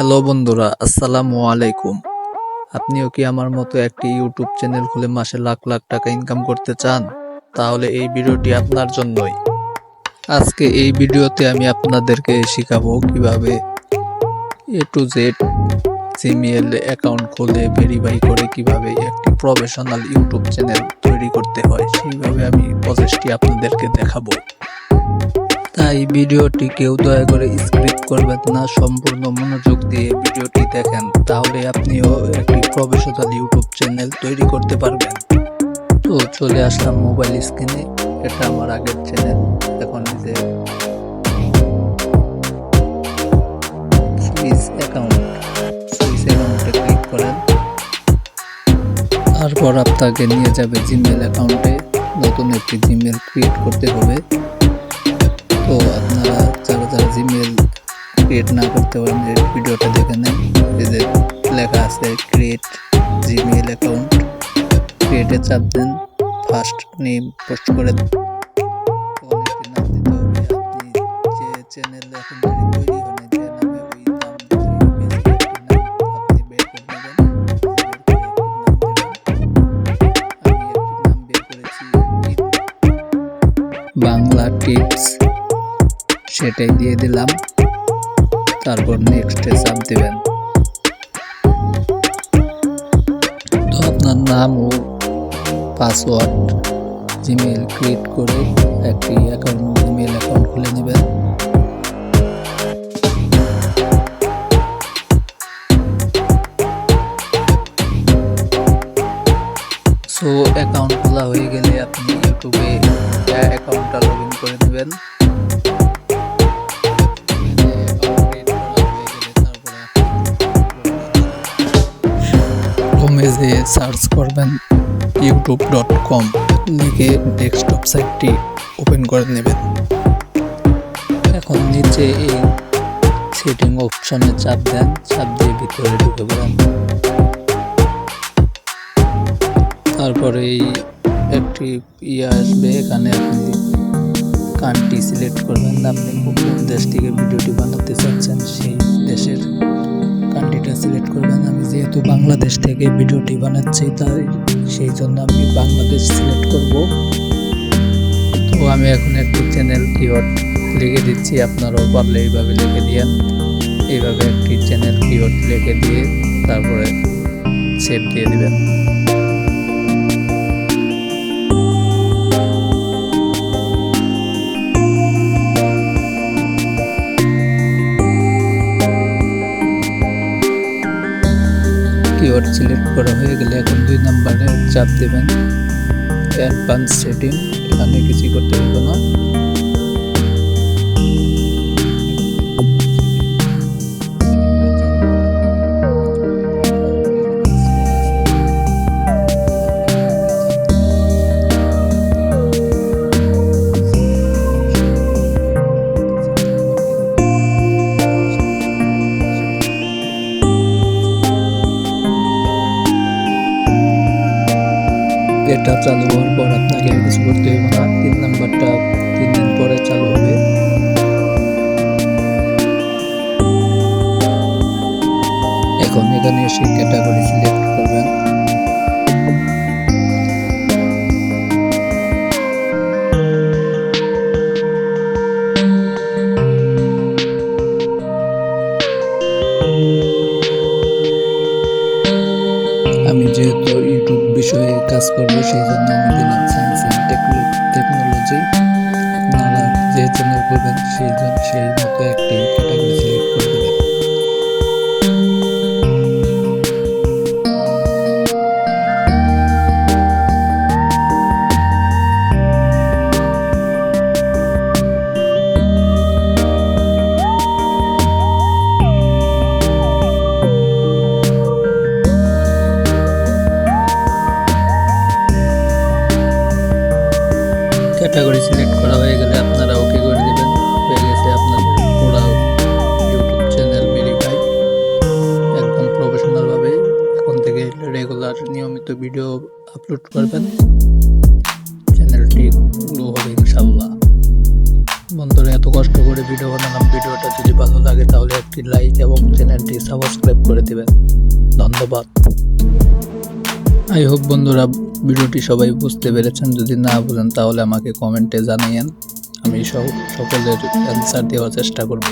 Hello বন্ধুরা, আসসালামু আলাইকুম। আপনিও কি আমার মতো একটি ইউটিউব চ্যানেল খুলে মাসে লাখ লাখ টাকা ইনকাম করতে চান? তাহলে এই ভিডিওটি আপনার জন্যই। আজকে এই ভিডিওতে আমি আপনাদেরকে শেখাবো কীভাবে A to Z Gmail account খুলে ভেরিফাই করে কীভাবে একটি প্রফেশনাল ইউটিউব চ্যানেল তৈরি করতে হয়, সেইভাবে আমি প্রসেসটি আপনাদেরকে দেখাবো। তাই ভিডিওটি কেউ দয়া করে স্ক্রিপ্ট করবেন না, সম্পূর্ণ মনোযোগ দিয়ে ভিডিওটি দেখেন, তাহলে আপনিও একটি প্রফেশনাল ইউটিউব চ্যানেল তৈরি করতে পারবেন। তো চলে আসলাম মোবাইল স্ক্রিনে, এটা আমার আগের চ্যানেল, এখন যে অ্যাকাউন্ট অ্যাকাউন্টে ক্লিক করেন। তারপর আপনাকে নিয়ে যাবে জিমেল অ্যাকাউন্টে, নতুন একটি জিমেল ক্রিয়েট করতে হবে। তো আপনারা যারা জিমেল ক্রিয়েট না করতে পারেন যে ভিডিওটা দেখে নেন। যে লেখা আছে ক্রিয়েট জিমেল অ্যাকাউন্ট ক্রিয়েটে চাপ দেন ফার্স্ট নেম পোস্ট করে চ্যানেল যে নামে বাংলা টিপস সেটাই দিয়ে দিলাম। তারপর নেক্সটে চাপ দেবেন। তো আপনার নাম ও পাসওয়ার্ড জিমেল ক্রিয়েট করে একটি অ্যাকাউন্ট জিমেল অ্যাকাউন্ট খুলে নেবেন। সো অ্যাকাউন্ট খোলা হয়ে গেলে আপনি ইউটিউবে অ্যাকাউন্টটা লগ ইন করে নেবেন। সার্চ করবেন ইউটিউব ডট কম লিখে ডেস্কটপ সাইটটি ওপেন করে নেবেন। এখন নিচে এই সেটিং অপশনে চাপ দেন, চাপ দিয়ে ভিতরে ঢুকে পড়েন। তারপরে এই একটি ইয়ে আসবে, এখানে আপনি কান্ট্রি সিলেক্ট করবেন। আপনি কোন দেশ থেকে ভিডিওটি বানাতে চাচ্ছেন, সেই দেশের কান্ট্রিটা সিলেক্ট করবেন আমি যেহেতু বাংলাদেশ থেকে ভিডিওটি বানাচ্ছি, তাই সেই জন্য আমি বাংলাদেশ সিলেক্ট করব। তো আমি এখন একটি চ্যানেল কিওয়ার্ড লিখে দিচ্ছি। আপনারাও পারলে এইভাবে লিখে দিয়েন। এইভাবে একটি চ্যানেল কিওয়ার্ড লিখে দিয়ে তারপরে সেভ দিয়ে দিবেন। কিওয়ার্ড সিলেক্ট করা হয়ে গেলে এখন দুই নাম্বারে চাপ দেবেন। অ্যাডভান্স সেটিং এখানে কিছু করতে হবে না। এটা চালু হওয়ার পর আপনাকে আর কিছু করতে হবে না। তিন নাম্বারটা তিন দিন পরে চালু হবে। এখন এখানে এসে ক্যাটাগরি সিলেক্ট করবেন। কাজ করব, সেই জন্য আমি দিলাম সায়েন্স অ্যান্ড টেকনোলজি আপনারা যে জন্য করবেন, সেই জন্য সেই মতো একটি ক্যাটাগরি ক্যাটাগরি সিলেক্ট করা। হয়ে গেলে আপনারা ওকে করে দেবেন। হয়ে গেছে আপনাদের পুরো ইউটিউব চ্যানেল ভেরিফাই একদম প্রফেশনালভাবে এখন থেকে রেগুলার নিয়মিত ভিডিও আপলোড করবেন। চ্যানেলটি গ্রো হবে ইনশাল্লাহ বন্ধুরা, এত কষ্ট করে ভিডিও বানালাম। ভিডিওটা যদি ভালো লাগে তাহলে একটি লাইক এবং চ্যানেলটি সাবস্ক্রাইব করে দেবেন। ধন্যবাদ। আই হোপ বন্ধুরা ভিডিওটি সবাই বুঝতে পেরেছেন। যদি না বুঝেন, তাহলে আমাকে কমেন্টে জানিয়েন আমি সকলের অ্যান্সার দেওয়ার চেষ্টা করব।